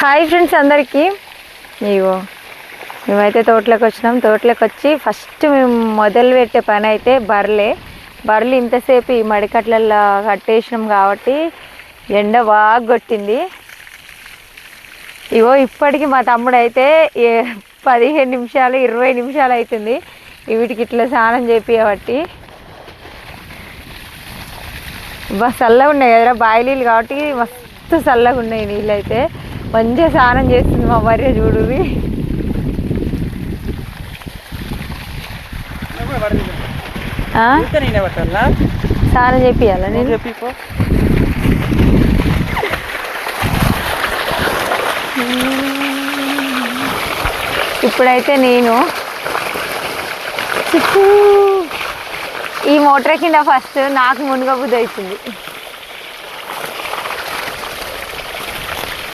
Hi friends అందరికీ. ఇగో మేమైతే తోటలోకి వచ్చినాం. తోటలోకి వచ్చి ఫస్ట్ మేము మొదలు పెట్టే పని అయితే బర్రెలే. బర్రెలు ఇంతసేపు ఈ మడికట్లల్లో కట్టేసినాం కాబట్టి ఎండ బాగా కొట్టింది. ఇగో ఇప్పటికి మా తమ్ముడు అయితే ఏ- పదిహేను నిమిషాలు ఇరవై నిమిషాలు అవుతుంది వీటికి ఇట్లా స్నానం చేపియబట్టి. బా చల్లగా ఉన్నాయి కదరా బాయిలీలు కాబట్టి మస్తు చల్లగా ఉన్నాయి నీళ్ళు అయితే మంచిగా స్నానం చేస్తుంది మా భార్య చూడు స్నానం చెప్పియాలా నేను? చెప్పిపో ఇప్పుడైతే నేను చిక్కు. ఈ మోటార్ కింద ఫస్ట్ నాకు మునుగబుద్ధి అవుతుంది.